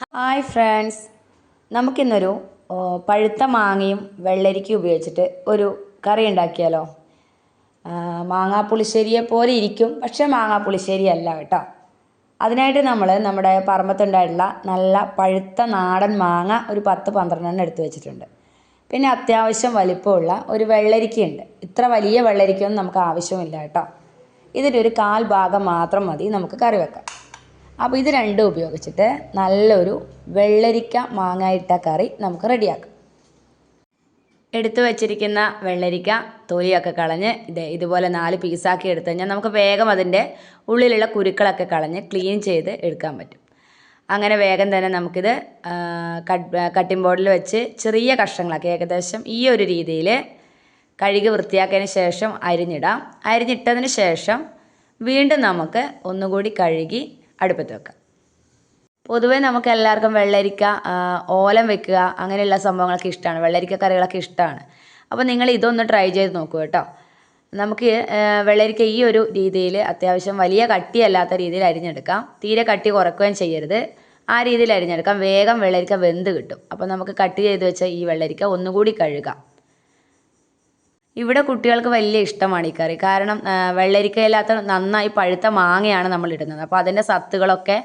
Hi friends നമുക്കിന്നൊരു പഴുത്ത മാങ്ങയും വെള്ളരിക്കയും ഉപയോഗിച്ചിട്ട് ഒരു കറി ഉണ്ടാക്കിയാലോ? മാങ്ങാ മാങ്ങാപ്പുളിശ്ശേരിയെ പോലെ ഇരിക്കും പക്ഷേ മാങ്ങാപ്പുളിശ്ശേരി അല്ല കേട്ടോ. അതിനായിട്ട് നമ്മൾ നമ്മുടെ പറമ്പത്തുണ്ടായിട്ടുള്ള നല്ല പഴുത്ത നാടൻ മാങ്ങ ഒരു പത്ത് പന്ത്രണ്ടെണ്ണം എടുത്തു വെച്ചിട്ടുണ്ട്. പിന്നെ അത്യാവശ്യം വലിപ്പമുള്ള ഒരു വെള്ളരിക്കയുണ്ട്. ഇത്ര വലിയ വെള്ളരിക്കയൊന്നും നമുക്ക് ആവശ്യമില്ല കേട്ടോ. ഇതിന്റെ ഒരു കാൽ ഭാഗം മാത്രം മതി നമുക്ക് കറി വെക്കാൻ. അപ്പോൾ ഇത് രണ്ടും ഉപയോഗിച്ചിട്ട് നല്ലൊരു വെള്ളരിക്ക മാങ്ങ ഇട്ട കറി നമുക്ക് റെഡിയാക്കാം. എടുത്തു വച്ചിരിക്കുന്ന വെള്ളരിക്ക തൊലിയൊക്കെ കളഞ്ഞ് ഇത് ഇതുപോലെ നാല് പീസാക്കി എടുത്തു കഴിഞ്ഞാൽ നമുക്ക് വേഗം അതിന്റെ ഉള്ളിലുള്ള കുരുക്കളൊക്കെ കളഞ്ഞ് ക്ലീൻ ചെയ്ത് എടുക്കാൻ പറ്റും. അങ്ങനെ വേഗം തന്നെ നമുക്കിത് കട്ടിംഗ് ബോർഡിൽ വെച്ച് ചെറിയ കഷ്ണങ്ങളാക്കി ഏകദേശം ഈ ഒരു രീതിയിൽ കഴുകി വൃത്തിയാക്കിയതിന് ശേഷം അരിഞ്ഞിടാം. അരിഞ്ഞിട്ടതിന് ശേഷം വീണ്ടും നമുക്ക് ഒന്നുകൂടി കഴുകി അടുപ്പത്ത് വെക്കുക പൊതുവേ നമുക്ക് എല്ലാവർക്കും വെള്ളരിക്ക ഓലം വെക്കുക അങ്ങനെയുള്ള സംഭവങ്ങളൊക്കെ ഇഷ്ടമാണ് വെള്ളരിക്ക കറികളൊക്കെ ഇഷ്ടമാണ് അപ്പോൾ നിങ്ങൾ ഇതൊന്ന് ട്രൈ ചെയ്ത് നോക്കൂ കേട്ടോ. നമുക്ക് വെള്ളരിക്ക ഈ ഒരു രീതിയിൽ അത്യാവശ്യം വലിയ കട്ടിയല്ലാത്ത രീതിയിൽ അരിഞ്ഞെടുക്കാം. തീരെ കട്ടി കുറക്കുകയും ചെയ്യരുത്. ആ രീതിയിൽ അരിഞ്ഞെടുക്കാം. വേഗം വെള്ളരിക്ക വെന്ത് കിട്ടും. അപ്പോൾ നമുക്ക് കട്ട് ചെയ്ത് വെച്ച ഈ വെള്ളരിക്ക ഒന്നുകൂടി കഴുകാം. ഇവിടെ കുട്ടികൾക്ക് വലിയ ഇഷ്ടമാണ് ഈ കറി. കാരണം വെള്ളരിക്കയില്ലാത്ത നന്നായി പഴുത്ത മാങ്ങയാണ് നമ്മൾ ഇടുന്നത്. അപ്പോൾ അതിന്റെ സത്തുകളൊക്കെ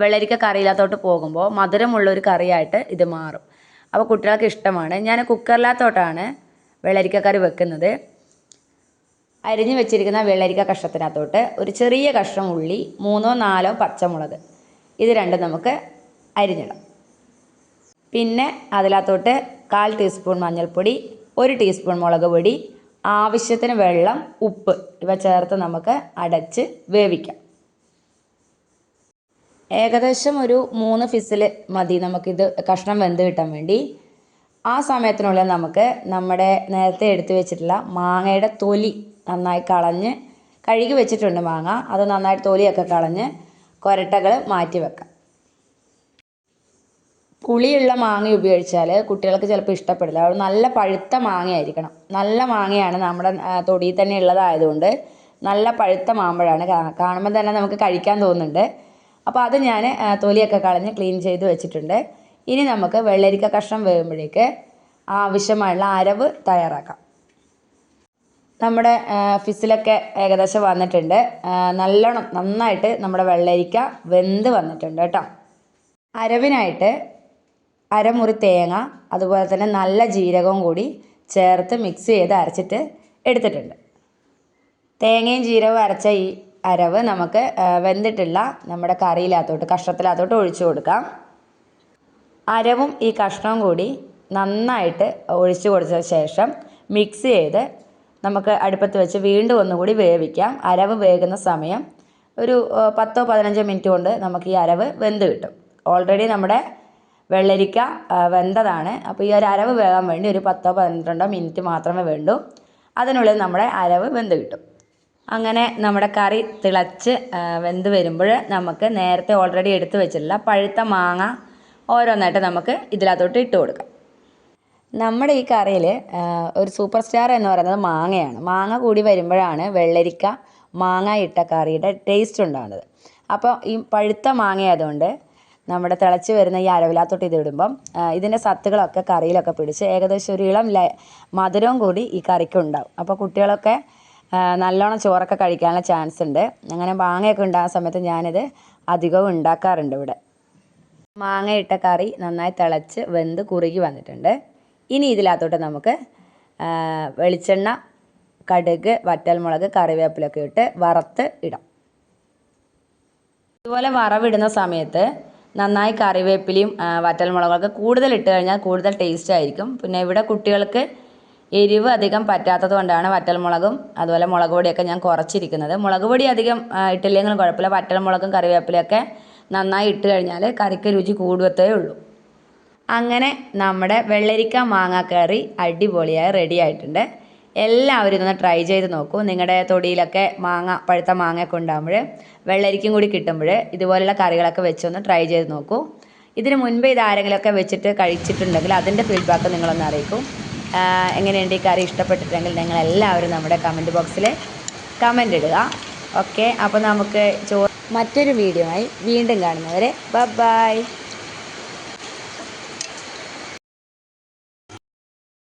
വെള്ളരിക്ക കറിയില്ലാത്തോട്ട് പോകുമ്പോൾ മധുരമുള്ള ഒരു കറിയായിട്ട് ഇത് മാറും. അപ്പോൾ കുട്ടികൾക്ക് ഇഷ്ടമാണ്. ഞാൻ കുക്കറിലാത്തോട്ടാണ് വെള്ളരിക്ക കറി വെക്കുന്നത്. അരിഞ്ഞു വെച്ചിരിക്കുന്ന വെള്ളരിക്ക കഷ്ണത്തിനകത്തോട്ട് ഒരു ചെറിയ കഷ്ണം ഉള്ളി മൂന്നോ നാലോ പച്ചമുളക്. ഇത് രണ്ടും നമുക്ക് അരിഞ്ഞിടാം. പിന്നെ അതിനകത്തോട്ട് കാൽ ടീസ്പൂൺ മഞ്ഞൾപ്പൊടി ഒരു ടീസ്പൂൺ മുളക് പൊടി ആവശ്യത്തിന് വെള്ളം ഉപ്പ് ഇവ ചേർത്ത് നമുക്ക് അടച്ച് വേവിക്കാം. ഏകദേശം ഒരു മൂന്ന് ഫിസിൽ മതി നമുക്കിത് കഷ്ണം വെന്ത് കിട്ടാൻ വേണ്ടി. ആ സമയത്തിനുള്ളിൽ നമുക്ക് നമ്മുടെ നേരത്തെ എടുത്തു വെച്ചിട്ടുള്ള മാങ്ങയുടെ തൊലി നന്നായി കളഞ്ഞ് കഴുകി വെച്ചിട്ടുണ്ട് മാങ്ങ. അത് നന്നായിട്ട് തൊലിയൊക്കെ കളഞ്ഞ് കൊരട്ടകൾ മാറ്റി വെക്കാം. പുളിയുള്ള മാങ്ങ ഉപയോഗിച്ചാൽ കുട്ടികൾക്ക് ചിലപ്പോൾ ഇഷ്ടപ്പെടില്ല. അത് നല്ല പഴുത്ത മാങ്ങയായിരിക്കണം. നല്ല മാങ്ങയാണ് നമ്മുടെ തൊടിയിൽ തന്നെ ഉള്ളതായതുകൊണ്ട് നല്ല പഴുത്ത മാമ്പഴമാണ് കാണുമ്പോൾ തന്നെ നമുക്ക് കഴിക്കാൻ തോന്നുന്നുണ്ട്. അപ്പോൾ അത് ഞാൻ തൊലിയൊക്കെ കളഞ്ഞ് ക്ലീൻ ചെയ്ത് വെച്ചിട്ടുണ്ട്. ഇനി നമുക്ക് വെള്ളരിക്ക കഷ്ണം വേകുമ്പോഴേക്ക് ആവശ്യമായുള്ള അരവ് തയ്യാറാക്കാം. നമ്മുടെ ഫിസിലൊക്കെ ഏകദേശം വന്നിട്ടുണ്ട്. നല്ലോണം നന്നായിട്ട് നമ്മുടെ വെള്ളരിക്ക വെന്ത് വന്നിട്ടുണ്ട് കേട്ടോ. അരവിനായിട്ട് അരമുറി തേങ്ങ അതുപോലെ തന്നെ നല്ല ജീരകവും കൂടി ചേർത്ത് മിക്സ് ചെയ്ത് അരച്ചിട്ട് എടുത്തിട്ടുണ്ട്. തേങ്ങയും ജീരകവും അരച്ച ഈ അരവ് നമുക്ക് വെന്തിട്ടുള്ള നമ്മുടെ കറിയിലകത്തോട്ട് കഷ്ണത്തിലകത്തോട്ട് ഒഴിച്ചു കൊടുക്കാം. അരവും ഈ കഷ്ണവും കൂടി നന്നായിട്ട് ഒഴിച്ചു കൊടുത്ത ശേഷം മിക്സ് ചെയ്ത് നമുക്ക് അടുപ്പത്ത് വെച്ച് വീണ്ടും ഒന്നുകൂടി വേവിക്കാം. അരവ് വേകുന്ന സമയം ഒരു പത്തോ പതിനഞ്ചോ മിനിറ്റ് കൊണ്ട് നമുക്ക് ഈ അരവ് വെന്ത് കിട്ടും. ഓൾറെഡി നമ്മുടെ വെള്ളരിക്ക വെന്തതാണ്. അപ്പോൾ ഈ ഒരു അരവ് വേകാൻ വേണ്ടി ഒരു പത്തോ പന്ത്രണ്ടോ മിനിറ്റ് മാത്രമേ വേണ്ടൂ. അതിനുള്ളിൽ നമ്മുടെ അരവ് വെന്ത് കിട്ടും. അങ്ങനെ നമ്മുടെ കറി തിളച്ച് വെന്ത് വരുമ്പോൾ നമുക്ക് നേരത്തെ ഓൾറെഡി എടുത്ത് വെച്ചിട്ടുള്ള പഴുത്ത മാങ്ങ ഓരോന്നായിട്ട് നമുക്ക് ഇതിനകത്തോട്ട് ഇട്ട് കൊടുക്കാം. നമ്മുടെ ഈ കറിയിൽ ഒരു സൂപ്പർ സ്റ്റാർ എന്ന് പറയുന്നത് മാങ്ങയാണ്. മാങ്ങ കൂടി വരുമ്പോഴാണ് വെള്ളരിക്ക മാങ്ങ ഇട്ട കറിയുടെ ടേസ്റ്റ് ഉണ്ടാകുന്നത്. അപ്പോൾ ഈ പഴുത്ത മാങ്ങ ആയതുകൊണ്ട് നമ്മുടെ തിളച്ച് വരുന്ന ഈ അരവിലാത്തോട്ട് ഇത് ഇടുമ്പം ഇതിന്റെ സത്തുകളൊക്കെ കറിയിലൊക്കെ പിടിച്ച് ഏകദേശം ഒരു ഇളം മധുരവും കൂടി ഈ കറിക്ക് ഉണ്ടാവും. അപ്പോൾ കുട്ടികളൊക്കെ നല്ലോണം ചോറൊക്കെ കഴിക്കാനുള്ള ചാൻസ് ഉണ്ട്. അങ്ങനെ മാങ്ങയൊക്കെ ഉണ്ടാകുന്ന സമയത്ത് ഞാനിത് അധികവും ഉണ്ടാക്കാറുണ്ട് ഇവിടെ. മാങ്ങയിട്ട കറി നന്നായി തിളച്ച് വെന്ത് കുറുകി വന്നിട്ടുണ്ട്. ഇനി ഇതിനകത്തോട്ട് നമുക്ക് വെളിച്ചെണ്ണ കടുക് വറ്റൽമുളക് കറിവേപ്പിലൊക്കെ ഇട്ട് വറുത്ത് ഇടാം. ഇതുപോലെ വറവിടുന്ന സമയത്ത് നന്നായി കറിവേപ്പിലയും വറ്റൽമുളകൊക്കെ കൂടുതൽ ഇട്ട് കഴിഞ്ഞാൽ കൂടുതൽ ടേസ്റ്റ് ആയിരിക്കും. പിന്നെ ഇവിടെ കുട്ടികൾക്ക് എരിവ് അധികം പറ്റാത്തത് കൊണ്ടാണ് വറ്റൽമുളകും അതുപോലെ മുളക് പൊടിയൊക്കെ ഞാൻ കുറച്ചിരിക്കുന്നത്. മുളക് പൊടി അധികം ഇട്ടില്ലെങ്കിൽ കുഴപ്പമില്ല. വറ്റൽമുളകും കറിവേപ്പിലയൊക്കെ നന്നായി ഇട്ട് കഴിഞ്ഞാൽ കറിക്ക് രുചി കൂടുകത്തേ ഉള്ളൂ. അങ്ങനെ നമ്മുടെ വെള്ളരിക്ക മാങ്ങ കറി അടിപൊളിയായി റെഡി ആയിട്ടുണ്ട്. എല്ലാവരും ഇതൊന്ന് ട്രൈ ചെയ്ത് നോക്കൂ. നിങ്ങളുടെ തൊടിയിലൊക്കെ മാങ്ങ പഴുത്ത മാങ്ങയൊക്കെ ഉണ്ടാകുമ്പോൾ വെള്ളരിക്കും കൂടി കിട്ടുമ്പോൾ ഇതുപോലുള്ള കറികളൊക്കെ വെച്ചൊന്ന് ട്രൈ ചെയ്ത് നോക്കൂ. ഇതിന് മുൻപേ ഇത് ആരെങ്കിലുമൊക്കെ വെച്ചിട്ട് കഴിച്ചിട്ടുണ്ടെങ്കിൽ അതിന്റെ ഫീഡ്ബാക്ക് നിങ്ങളൊന്ന് അറിയിക്കും. എങ്ങനെയുണ്ട് ഈ കറി? ഇഷ്ടപ്പെട്ടിട്ടുണ്ടെങ്കിൽ നിങ്ങൾ എല്ലാവരും നമ്മുടെ കമന്റ് ബോക്സിൽ കമന്റ് ഇടുക. ഓക്കെ അപ്പോൾ നമുക്ക് ചോ മറ്റൊരു വീഡിയോ ആയി വീണ്ടും കാണുന്നവരെ ബൈ